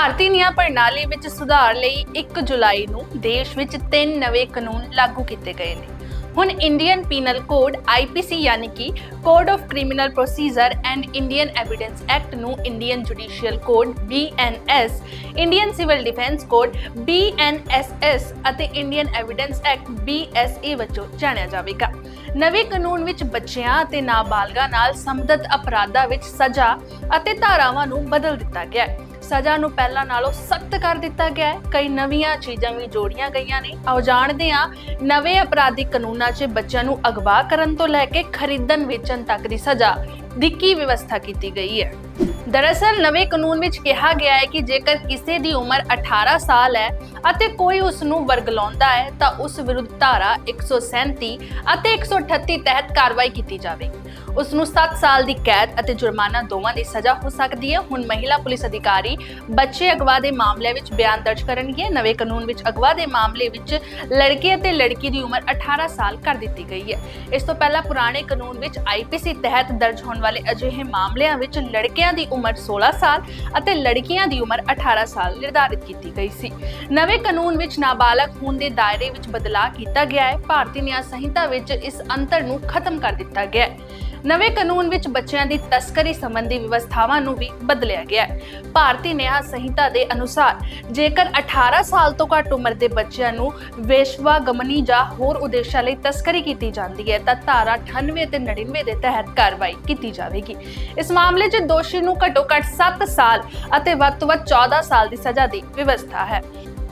ਭਾਰਤੀ ਨਿਆਂ ਪ੍ਰਣਾਲੀ ਵਿੱਚ ਸੁਧਾਰ ਲਈ 1 ਜੁਲਾਈ ਨੂੰ ਦੇਸ਼ ਵਿੱਚ ਤਿੰਨ ਨਵੇਂ ਕਾਨੂੰਨ ਲਾਗੂ ਕੀਤੇ ਗਏ ਨੇ। ਹੁਣ ਇੰਡੀਅਨ ਪੀਨਲ ਕੋਡ IPC ਯਾਨੀ ਕਿ code of criminal procedure and Indian evidence act ਨੂੰ Indian judicial code BNS Indian civil defence code BNSS ਅਤੇ ਇੰਡੀਅਨ ਐਵੀਡੈਂਸ ਐਕਟ BSA ਵਜੋਂ ਜਾਣਿਆ ਜਾਵੇਗਾ। ਨਵੇਂ ਕਾਨੂੰਨ ਵਿੱਚ ਬੱਚਿਆਂ ਅਤੇ ਨਾਬਾਲਗਾਂ ਨਾਲ ਸੰਬੰਧਿਤ ਅਪਰਾਧਾਂ ਵਿੱਚ ਸਜ਼ਾ ਅਤੇ ਧਾਰਾਵਾਂ ਨੂੰ ਬਦਲ ਦਿੱਤਾ ਗਿਆ ਹੈ। ਸਜ਼ਾ ਨੂੰ ਪਹਿਲਾਂ ਨਾਲੋਂ ਸਖਤ ਕਰ ਦਿੱਤਾ ਗਿਆ ਹੈ। ਕਈ ਨਵੀਆਂ ਚੀਜ਼ਾਂ ਵੀ ਜੋੜੀਆਂ ਗਈਆਂ ਨੇ। ਆਓ ਜਾਣਦੇ ਹਾਂ, ਨਵੇਂ ਅਪਰਾਧਿਕ ਕਾਨੂੰਨਾਂ 'ਚ ਬੱਚਿਆਂ ਨੂੰ ਅਗਵਾ ਕਰਨ ਤੋਂ ਲੈ ਕੇ ਖਰੀਦਣ ਵੇਚਣ ਤੱਕ ਦੀ ਸਜ਼ਾ ਦੀ ਕੀ ਵਿਵਸਥਾ ਕੀਤੀ ਗਈ ਹੈ? ਦਰਅਸਲ, ਨਵੇਂ ਕਾਨੂੰਨ ਵਿੱਚ ਕਿਹਾ ਗਿਆ ਹੈ ਕਿ ਜੇਕਰ ਕਿਸੇ ਦੀ ਉਮਰ 18 ਸਾਲ ਹੈ ਅਤੇ ਕੋਈ ਉਸ ਨੂੰ ਵਰਗਲਾਉਂਦਾ ਹੈ, ਤਾਂ ਉਸ ਵਿਰੁੱਧ ਧਾਰਾ 137 ਅਤੇ 138 ਤਹਿਤ ਕਾਰਵਾਈ ਕੀਤੀ ਜਾਵੇਗੀ। ਉਸ ਨੂੰ 7 ਸਾਲ ਦੀ ਕੈਦ ਅਤੇ ਜੁਰਮਾਨਾ ਦੋਵਾਂ ਦੀ ਸਜ਼ਾ ਹੋ ਸਕਦੀ ਹੈ। ਹੁਣ ਮਹਿਲਾ ਪੁਲਿਸ ਅਧਿਕਾਰੀ ਬੱਚੇ ਅਗਵਾ ਦੇ ਮਾਮਲੇ ਵਿੱਚ ਬਿਆਨ ਦਰਜ ਕਰਨਗੇ। ਨਵੇਂ ਕਾਨੂੰਨ ਵਿੱਚ ਅਗਵਾ ਦੇ ਮਾਮਲੇ ਵਿੱਚ ਲੜਕੇ ਅਤੇ ਲੜਕੀ ਦੀ ਉਮਰ 18 ਸਾਲ ਕਰ ਦਿੱਤੀ ਗਈ ਹੈ। ਇਸ ਤੋਂ ਪਹਿਲਾਂ ਪੁਰਾਣੇ ਕਾਨੂੰਨ ਵਿੱਚ ਆਈਪੀਸੀ ਤਹਿਤ ਦਰਜ ਹੋਣ ਵਾਲੇ ਅਜਿਹੇ ਮਾਮਲਿਆਂ ਵਿੱਚ ਲੜਕਿਆਂ ਦੀ ਉਮਰ 16 ਸਾਲ ਅਤੇ ਲੜਕੀਆਂ ਦੀ ਉਮਰ 18 ਸਾਲ ਨਿਰਧਾਰਿਤ ਕੀਤੀ ਗਈ ਸੀ। ਨਵੇਂ ਕਾਨੂੰਨ ਵਿੱਚ ਨਾਬਾਲਗ ਹੋਣ ਦੇ ਦਾਇਰੇ ਵਿੱਚ ਬਦਲਾਅ ਕੀਤਾ ਗਿਆ ਹੈ। ਭਾਰਤੀ ਨਿਆਂ ਸੰਹਿਤਾ ਵਿੱਚ ਇਸ ਅੰਤਰ ਨੂੰ ਖਤਮ ਕਰ ਦਿੱਤਾ ਗਿਆ ਹੈ। ਨਵੇਂ ਕਾਨੂੰਨ ਵਿੱਚ ਬੱਚਿਆਂ ਦੀ ਤਸਕਰੀ ਸੰਬੰਧੀ ਵਿਵਸਥਾਵਾਂ ਨੂੰ ਵੀ ਬਦਲਿਆ ਗਿਆ ਹੈ। ਭਾਰਤੀ ਨਿਆਂ ਸੰਹਿਤਾ ਦੇ ਅਨੁਸਾਰ, ਜੇਕਰ 18 ਸਾਲ ਤੋਂ ਘੱਟ ਉਮਰ ਦੇ ਬੱਚਿਆਂ ਨੂੰ ਵੇਸ਼ਵਾਗਮਨੀ ਜਾਂ ਹੋਰ ਉਦੇਸ਼ਾਂ ਲਈ ਤਸਕਰੀ ਕੀਤੀ ਜਾਂਦੀ ਹੈ, ਤਾਂ ਧਾਰਾ 98 ਤੇ 99 ਦੇ ਤਹਿਤ ਕਾਰਵਾਈ ਕੀਤੀ ਜਾਵੇਗੀ। ਇਸ ਮਾਮਲੇ 'ਚ ਦੋਸ਼ੀ ਨੂੰ ਘੱਟੋ ਘੱਟ 7 ਸਾਲ ਅਤੇ ਵੱਧ ਤੋਂ ਵੱਧ 14 ਸਾਲ ਦੀ ਸਜ਼ਾ ਦੀ ਵਿਵਸਥਾ ਹੈ।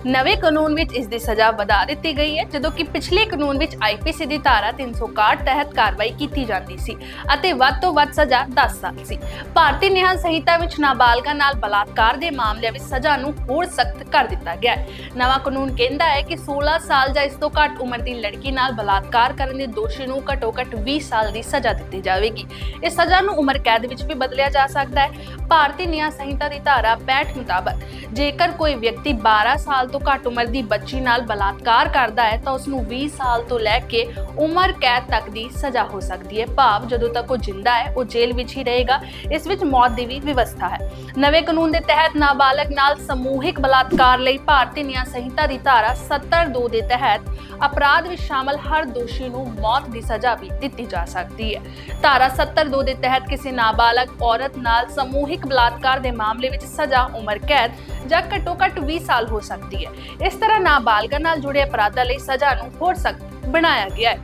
ਨਵੇਂ ਕਾਨੂੰਨ ਵਿੱਚ ਇਸ ਦੀ ਸਜ਼ਾ ਵਧਾ ਦਿੱਤੀ ਗਈ ਹੈ, ਜਦੋਂ ਕਿ ਪਿਛਲੇ ਕਾਨੂੰਨ ਵਿੱਚ ਆਈਪੀਸੀ ਦੀ ਧਾਰਾ 361 ਤਹਿਤ ਕਾਰਵਾਈ ਕੀਤੀ ਜਾਂਦੀ ਸੀ ਅਤੇ ਵੱਧ ਤੋਂ ਵੱਧ ਸਜ਼ਾ 10 ਸਾਲ ਸੀ। ਭਾਰਤੀ ਨਿਆਂ ਸੰਹਿਤਾ ਵਿੱਚ ਨਾਬਾਲਗਾਂ ਨਾਲ ਬਲਾਤਕਾਰ ਦੇ ਮਾਮਲਿਆਂ ਵਿੱਚ ਸਜ਼ਾ ਨੂੰ ਹੋਰ ਸਖਤ ਕਰ ਦਿੱਤਾ ਗਿਆ ਹੈ। ਨਵਾਂ ਕਾਨੂੰਨ ਕਹਿੰਦਾ ਹੈ ਕਿ 16 ਸਾਲ ਜਾਂ ਇਸ ਤੋਂ ਘੱਟ ਉਮਰ ਦੀ ਲੜਕੀ ਨਾਲ ਬਲਾਤਕਾਰ ਕਰਨ ਦੇ ਦੋਸ਼ੀ ਨੂੰ ਘੱਟੋ ਘੱਟ 20 ਸਾਲ ਦੀ ਸਜ਼ਾ ਦਿੱਤੀ ਜਾਵੇਗੀ। ਇਸ ਸਜ਼ਾ ਨੂੰ ਉਮਰ ਕੈਦ ਵਿੱਚ ਵੀ ਬਦਲਿਆ ਜਾ ਸਕਦਾ ਹੈ। ਭਾਰਤੀ ਨਿਆਂ ਸੰਹਿਤਾ ਦੀ ਧਾਰਾ 65 ਮੁਤਾਬਕ ਜੇਕਰ ਕੋਈ ਵਿਅਕਤੀ 12 ਸਾਲ ਤੋਂ ਘੱਟ ਉਮਰ ਦੀ ਬੱਚੀ ਨਾਲ ਬਲਾਤਕਾਰ ਕਰਦਾ ਹੈ, ਤਾਂ ਉਸ ਨੂੰ 20 ਸਾਲ ਤੋਂ ਲੈ ਕੇ ਉਮਰ ਕੈਦ ਤੱਕ ਦੀ ਸਜ਼ਾ ਹੋ ਸਕਦੀ ਹੈ। ਭਾਵ ਜਦੋਂ ਤੱਕ ਉਹ ਜਿੰਦਾ ਹੈ, ਉਹ ਜੇਲ੍ਹ ਵਿੱਚ ਹੀ ਰਹੇਗਾ। ਇਸ ਵਿੱਚ ਮੌਤ ਦੀ ਵੀ ਵਿਵਸਥਾ ਹੈ। ਨਵੇਂ ਕਾਨੂੰਨ ਦੇ ਤਹਿਤ ਨਾਬਾਲਗ ਨਾਲ ਸਮੂਹਿਕ ਬਲਾਤਕਾਰ ਲਈ ਭਾਰਤੀ ਨਿਆਂ ਸੰਹਿਤਾ ਦੀ ਧਾਰਾ 72 ਦੇ ਤਹਿਤ ਅਪਰਾਧ ਵਿੱਚ ਸ਼ਾਮਲ ਹਰ ਦੋਸ਼ੀ ਨੂੰ ਮੌਤ ਦੀ ਸਜ਼ਾ ਵੀ ਦਿੱਤੀ ਜਾ ਸਕਦੀ ਹੈ। ਧਾਰਾ 72 ਦੇ ਤਹਿਤ ਕਿਸੇ ਨਾਬਾਲਗ ਔਰਤ ਨਾਲ ਸਮੂਹਿਕ ਬਲਾਤਕਾਰ ਦੇ ਮਾਮਲੇ ਵਿੱਚ ਸਜ਼ਾ, ਉਮਰ ਕੈਦ ਜਾਂ ਘੱਟੋ ਘੱਟ 20 ਸਾਲ ਹੋ ਸਕਦੀ ਹੈ। ਇਸ ਤਰ੍ਹਾਂ ਨਾਬਾਲਗਾਂ ਨਾਲ ਜੁੜੇ ਅਪਰਾਧਾਂ ਲਈ ਸਜ਼ਾ ਨੂੰ ਹੋਰ ਸਖਤ ਬਣਾਇਆ ਗਿਆ ਹੈ।